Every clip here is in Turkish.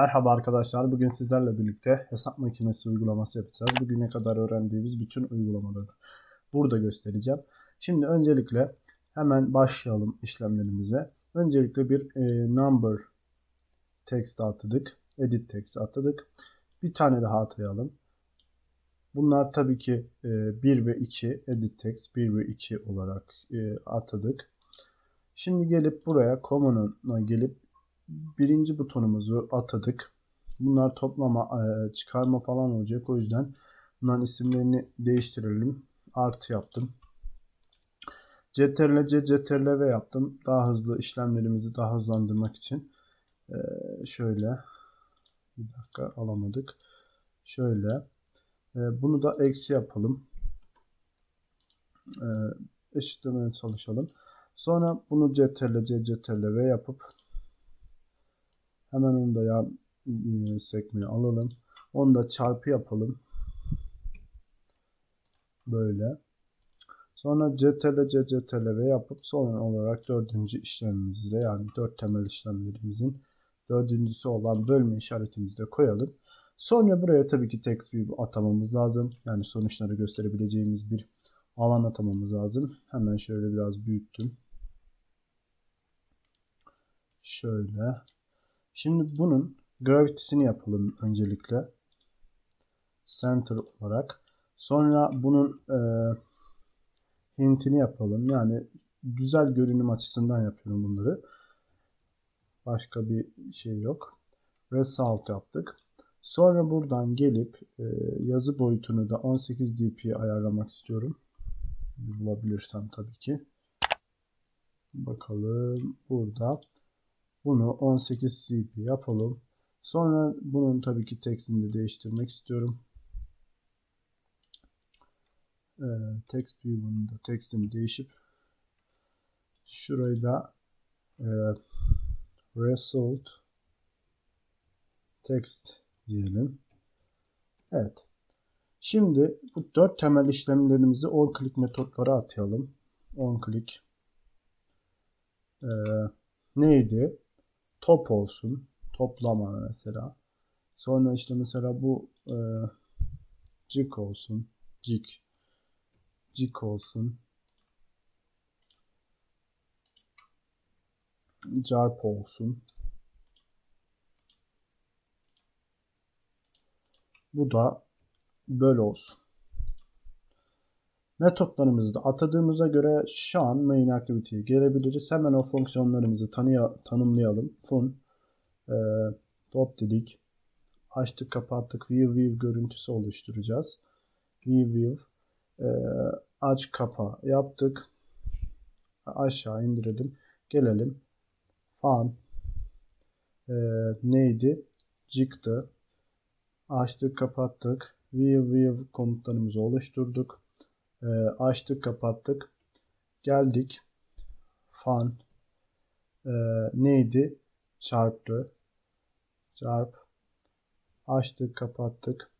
Merhaba arkadaşlar. Bugün sizlerle birlikte hesap makinesi uygulaması yapacağız. Bugüne kadar öğrendiğimiz bütün uygulamaları burada göstereceğim. Şimdi öncelikle hemen başlayalım işlemlerimize. Öncelikle bir e, number text atadık. Edit text atadık. Bir tane daha atayalım. Bunlar tabii ki e, 1 ve 2 edit text 1 ve 2 olarak e, atadık. Şimdi gelip buraya common'a gelip birinci butonumuzu atadık. Bunlar toplama, e, çıkarma falan olacak. O yüzden bunların isimlerini değiştirelim. Artı yaptım. Ctrl C, Ctrl V yaptım. Daha hızlı işlemlerimizi daha hızlandırmak için. E, şöyle. Bir dakika alamadık. Şöyle. E, bunu da eksi yapalım. Eşitlemeye çalışalım. Sonra bunu Ctrl C, Ctrl V yapıp Hemen onu da yan e, sekmeye alalım. Onu da çarpı yapalım. Böyle. Sonra CTRL C CTRL V yapıp son olarak dördüncü işlemimizi de yani dört temel işlemlerimizin dördüncüsü olan bölme işaretimizi de koyalım. Sonra buraya tabii ki text view atamamız lazım. Yani sonuçları gösterebileceğimiz bir alan atamamız lazım. Hemen şöyle biraz büyüttüm. Şöyle. Şimdi bunun gravity'sini yapalım öncelikle. Center olarak. Sonra bunun e, hintini yapalım. Yani güzel görünüm açısından yapıyorum bunları. Başka bir şey yok. Result yaptık. Sonra buradan gelip e, yazı boyutunu da 18 dp ayarlamak istiyorum. Bulabilirsem tabii ki. Bakalım burada. Bunu 18 CP yapalım. Sonra bunun tabii ki tekstini de değiştirmek istiyorum. Ee, text view'un da tekstini değişip şurayı da e, result text diyelim. Evet. Şimdi bu dört temel işlemlerimizi on click metotlara atayalım. On click ee, neydi? Top olsun. Toplama mesela. Sonra işte mesela bu e, cik olsun. Cik. Cik olsun. Carp olsun. Bu da böl olsun. Metotlarımızı da atadığımıza göre şu an main activity'ye gelebiliriz. Hemen o fonksiyonlarımızı tanıya, tanımlayalım. Fun e, top dedik. Açtık kapattık. View view görüntüsü oluşturacağız. View view e, aç kapa yaptık. Aşağı indirelim. Gelelim. Fun e, neydi? Jig'tı. Açtık kapattık. View view komutlarımızı oluşturduk. E, açtık kapattık. Geldik. Fun e, neydi? Çarptı. Çarp. Açtık kapattık.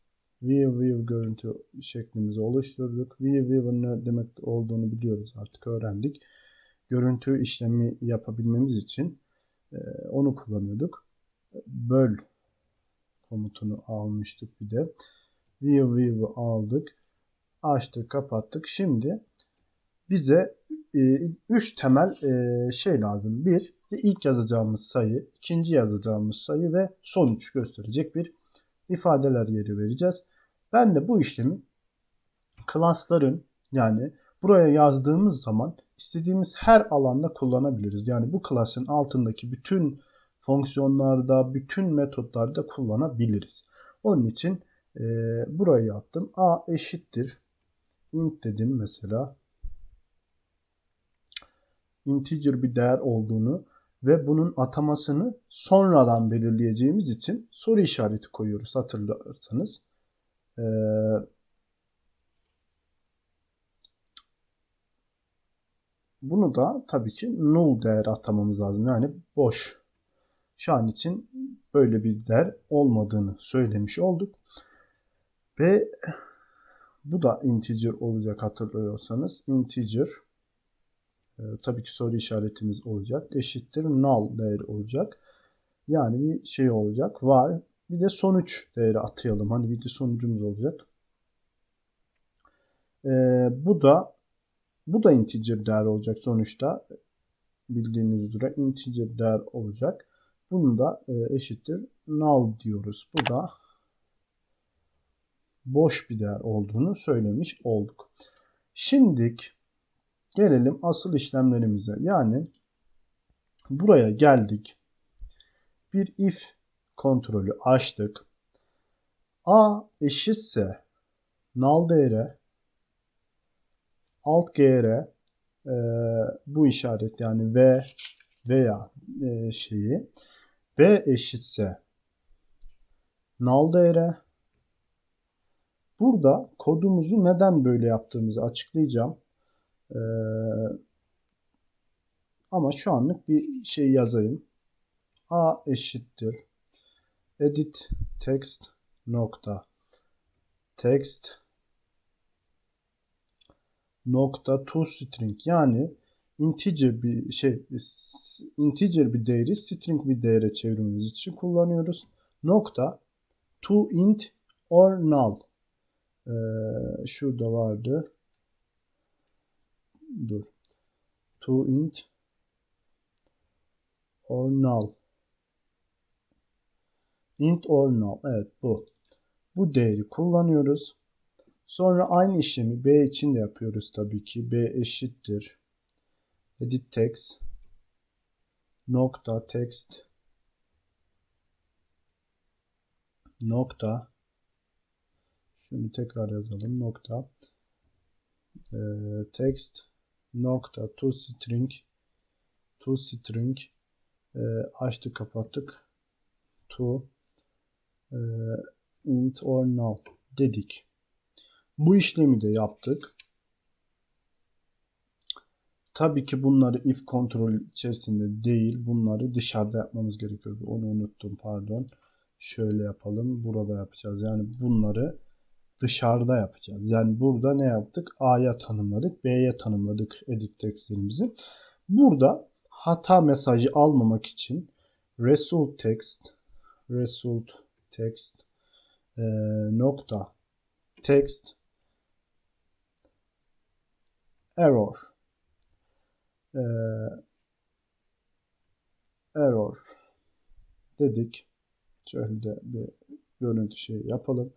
View view görüntü şeklimizi oluşturduk. View view'ın ne demek olduğunu biliyoruz artık öğrendik. Görüntü işlemi yapabilmemiz için e, onu kullanıyorduk. Böl komutunu almıştık bir de. View view'u aldık açtık kapattık. Şimdi bize 3 e, temel e, şey lazım. Bir, ilk yazacağımız sayı, ikinci yazacağımız sayı ve sonuç gösterecek bir ifadeler yeri vereceğiz. Ben de bu işlemi klasların yani buraya yazdığımız zaman istediğimiz her alanda kullanabiliriz. Yani bu klasın altındaki bütün fonksiyonlarda, bütün metotlarda kullanabiliriz. Onun için e, burayı yaptım. A eşittir int dedim mesela integer bir değer olduğunu ve bunun atamasını sonradan belirleyeceğimiz için soru işareti koyuyoruz hatırlarsanız. Ee, bunu da tabii ki null değer atamamız lazım. Yani boş. Şu an için böyle bir değer olmadığını söylemiş olduk. Ve bu da integer olacak hatırlıyorsanız. Integer e, tabii ki soru işaretimiz olacak. Eşittir null değeri olacak. Yani bir şey olacak. Var. Bir de sonuç değeri atayalım. Hani bir de sonucumuz olacak. Ee, bu da bu da integer değer olacak sonuçta. Bildiğiniz üzere integer değer olacak. Bunu da e, eşittir null diyoruz. Bu da boş bir değer olduğunu söylemiş olduk. Şimdilik gelelim asıl işlemlerimize. Yani buraya geldik. Bir if kontrolü açtık. A eşitse null değere alt gr e, bu işaret yani v veya e, şeyi b eşitse null değere burada kodumuzu neden böyle yaptığımızı açıklayacağım. Ee, ama şu anlık bir şey yazayım. A eşittir edit text nokta text nokta toString yani integer bir şey integer bir değeri string bir değere çevirmemiz için kullanıyoruz. Nokta to int or null. Ee, şurada vardı. Dur. To int or null. Int or null. Evet bu. Bu değeri kullanıyoruz. Sonra aynı işlemi B için de yapıyoruz tabii ki. B eşittir. Edit text nokta text nokta şunu tekrar yazalım nokta e, text nokta to string to string e, açtık kapattık to e, int or null dedik. Bu işlemi de yaptık. Tabii ki bunları if kontrol içerisinde değil, bunları dışarıda yapmamız gerekiyordu. Onu unuttum, pardon. Şöyle yapalım, burada yapacağız. Yani bunları dışarıda yapacağız. Yani burada ne yaptık? A'ya tanımladık, B'ye tanımladık edit textlerimizi. Burada hata mesajı almamak için result text result text e, nokta text error e, error dedik. Şöyle de bir görüntü şey yapalım.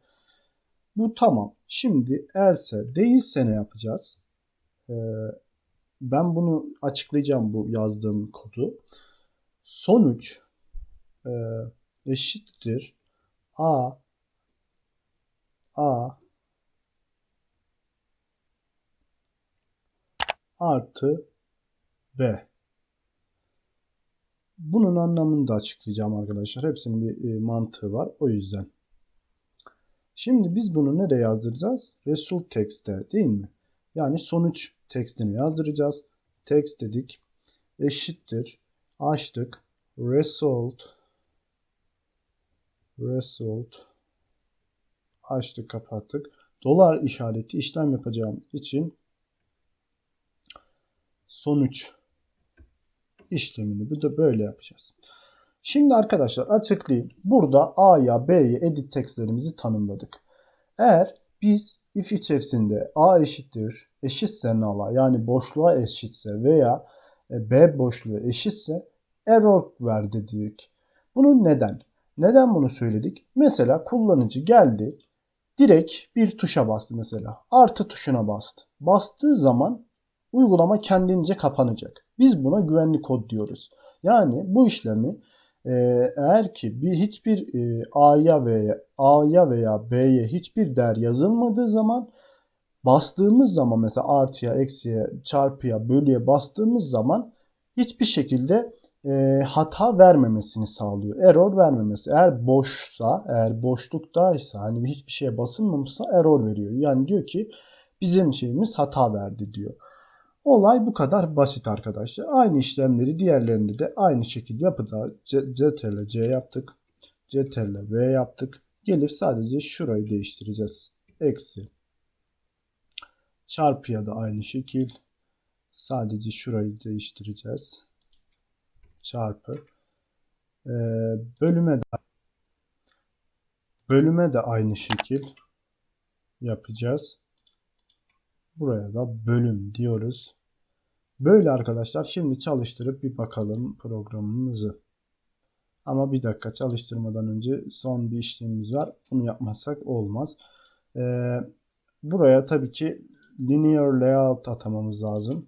Bu tamam. Şimdi else değilse ne yapacağız? Ee, ben bunu açıklayacağım bu yazdığım kodu. Sonuç e, eşittir a a artı b. Bunun anlamını da açıklayacağım arkadaşlar. Hepsinin bir e, mantığı var. O yüzden. Şimdi biz bunu nereye yazdıracağız? Result text'e değil mi? Yani sonuç tekstini yazdıracağız. Text dedik. Eşittir. Açtık. Result result açtık kapattık. Dolar işareti işlem yapacağım için sonuç işlemini bu da böyle yapacağız. Şimdi arkadaşlar açıklayayım. Burada A'ya B'ye edit textlerimizi tanımladık. Eğer biz if içerisinde A eşittir eşitse null'a yani boşluğa eşitse veya e, B boşluğu eşitse error ver dedik. Bunun neden? Neden bunu söyledik? Mesela kullanıcı geldi direkt bir tuşa bastı mesela. Artı tuşuna bastı. Bastığı zaman uygulama kendince kapanacak. Biz buna güvenli kod diyoruz. Yani bu işlemi e, eğer ki bir hiçbir e, A'ya veya A'ya veya B'ye hiçbir değer yazılmadığı zaman bastığımız zaman mesela artıya, eksiye, çarpıya, bölüye bastığımız zaman hiçbir şekilde e, hata vermemesini sağlıyor. Error vermemesi. Eğer boşsa, eğer boşluktaysa hani hiçbir şeye basılmamışsa error veriyor. Yani diyor ki bizim şeyimiz hata verdi diyor. Olay bu kadar basit arkadaşlar. Aynı işlemleri diğerlerinde de aynı şekilde yapacağız. CTRL C yaptık. CTRL V yaptık. Gelip sadece şurayı değiştireceğiz. Eksi. Çarpıya da aynı şekil. Sadece şurayı değiştireceğiz. Çarpı. Ee, bölüme de bölüme de aynı şekil yapacağız. Buraya da bölüm diyoruz. Böyle arkadaşlar şimdi çalıştırıp bir bakalım programımızı. Ama bir dakika çalıştırmadan önce son bir işlemimiz var. Bunu yapmazsak olmaz. Ee, buraya tabii ki linear layout atamamız lazım.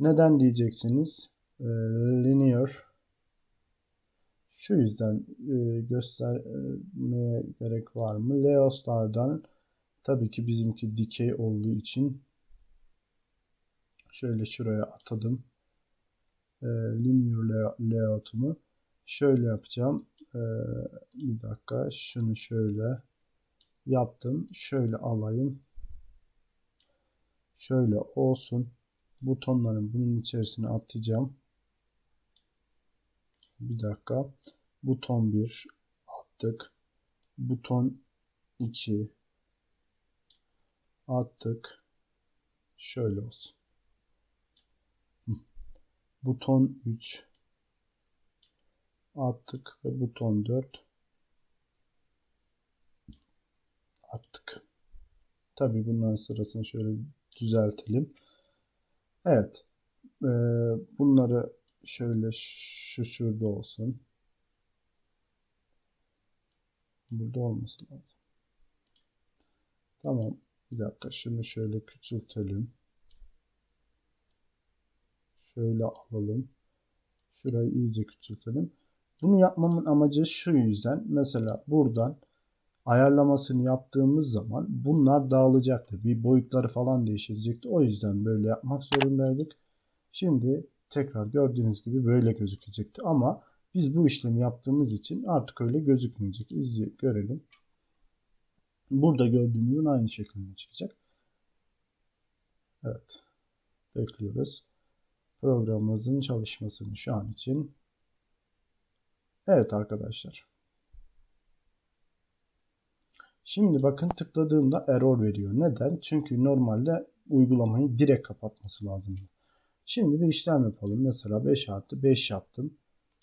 Neden diyeceksiniz? Ee, linear şu yüzden e, göstermeye gerek var mı? Layout'lardan tabii ki bizimki dikey olduğu için şöyle şuraya atadım. E, linear layout'umu şöyle yapacağım. E, bir dakika şunu şöyle yaptım. Şöyle alayım. Şöyle olsun. Butonların bunun içerisine atacağım. Bir dakika. Buton 1 attık. Buton 2 attık. Şöyle olsun. Buton 3 attık ve buton 4 attık. Tabii bunların sırasını şöyle düzeltelim. Evet. Ee, bunları şöyle şu şurada olsun. Burada olması lazım. Tamam. Bir dakika şunu şöyle küçültelim. Şöyle alalım. Şurayı iyice küçültelim. Bunu yapmamın amacı şu yüzden. Mesela buradan ayarlamasını yaptığımız zaman bunlar dağılacaktı. Bir boyutları falan değişecekti. O yüzden böyle yapmak zorundaydık. Şimdi tekrar gördüğünüz gibi böyle gözükecekti. Ama biz bu işlemi yaptığımız için artık öyle gözükmeyecek. İzle, görelim. Burada gördüğümüzün aynı şeklinde çıkacak. Evet. Bekliyoruz. Programımızın çalışmasını şu an için. Evet arkadaşlar. Şimdi bakın tıkladığımda error veriyor. Neden? Çünkü normalde uygulamayı direkt kapatması lazım. Şimdi bir işlem yapalım. Mesela 5 artı 5 yaptım.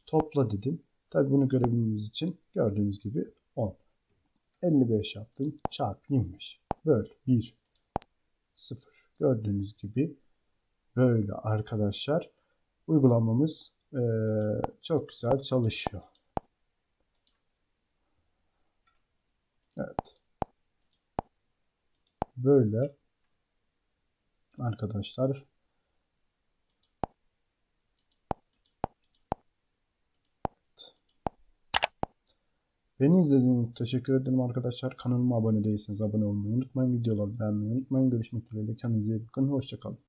Topla dedim. Tabi bunu görebilmemiz için gördüğünüz gibi 10. 55 yaptım. Çarp 25. Böl 1. 0. Gördüğünüz gibi böyle arkadaşlar. Uygulamamız ee, çok güzel çalışıyor. Evet. Böyle arkadaşlar Beni izlediğiniz için teşekkür ederim arkadaşlar. Kanalıma abone değilseniz abone olmayı unutmayın. Videoları beğenmeyi unutmayın. Görüşmek dileğiyle. Kendinize iyi bakın. Hoşçakalın.